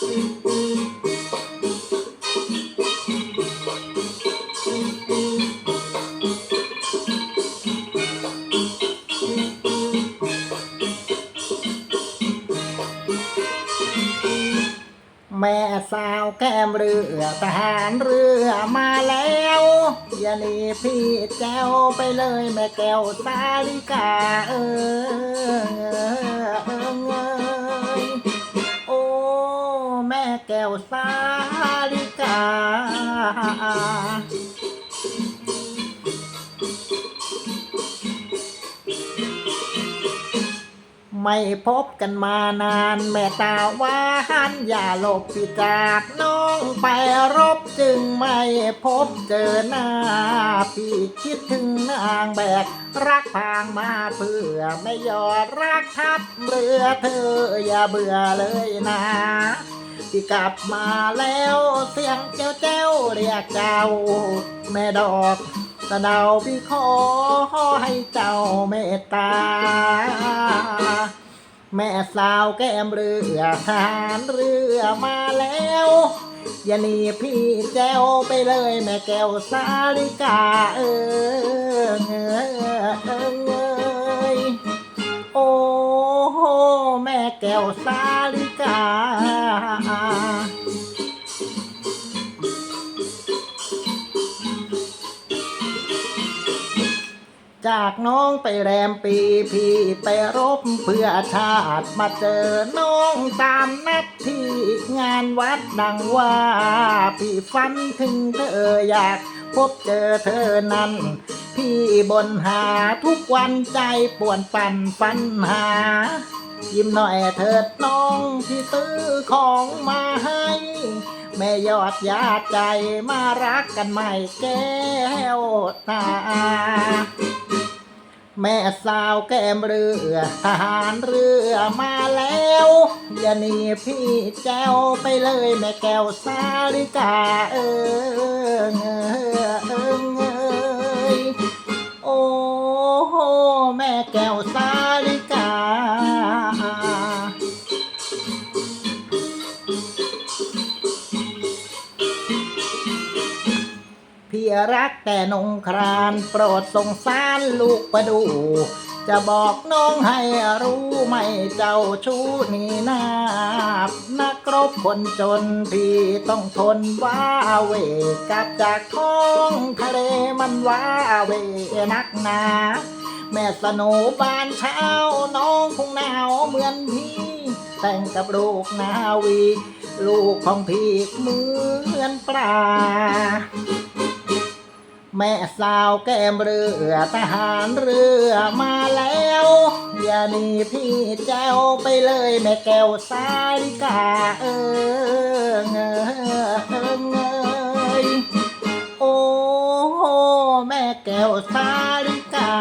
แม่สาวแก้มเรือทหารเรือมาแล้ว อย่าหนีพี่แจ้วไปเลยแม่แก้วตาลิกาเออเออเออ แก้วสาลิกา ไม่พบกันมานานแม่ตาวานอย่าหลบพี่จากน้องไปรบจึงไม่พบเจอหน้า พี่คิดถึงนางแบก รักพางมาเพื่อไม่ยอดรักทับเรือเธออย่าเบื่อเลยนะ ที่กลับมาแล้วเสียงเจ้าเจ้าเรียกเจ้า แม่ดอกตะเดาพี่ขอให้เจ้าเมตตา แม่สาวแก้มเรือทหารเรือมาแล้วอย่าหนีพี่แจ้วไปเลยแม่แก้วสาลิกาเออเงอเออโอ้โหแม่แก้วสาลิกา จากน้องไปแรมปีพี่ไปรบเพื่อชาติมาเจอน้องตามนัดที่งานวัดดังว่าพี่ฝันถึงเธออยากพบเจอเธอนั้น พี่บนหาทุกวันใจป่วนปั่นปัญหา ยิ้มหน่อยเถิดน้องที่ซื้อของมาให้แม่ยอดยาใจมารักกันใหม่แก้วตา แม่สาวแก้มเรือทหารเรือมาแล้ว อย่าหนีพี่แจ้วไปเลยแม่แก้วสาลิกาเออเงเออเงยโอ้โหแม่แก้วสาลิกา รักแต่นงครานโปรดสงสารลูกประดู จะบอกน้องให้รู้ไม่เจ้าชู้นี่นาบนักรบคนจนพี่ต้องทนว้าเวกับจากท้องทะเลมันว้าเวนักหนาแม่สโนบานเช้าน้องคงหนาวเหมือนพี่แต่งกับลูกนาวี ลูกของพี่เหมือนปลา แม่สาวแก้มเรือทหารเรือมาแล้ว อย่าหนีพี่แจ้วไปเลยแม่แก้วสาลิกาเออเงอเออเงยโอ้โหแม่แก้วสาลิกา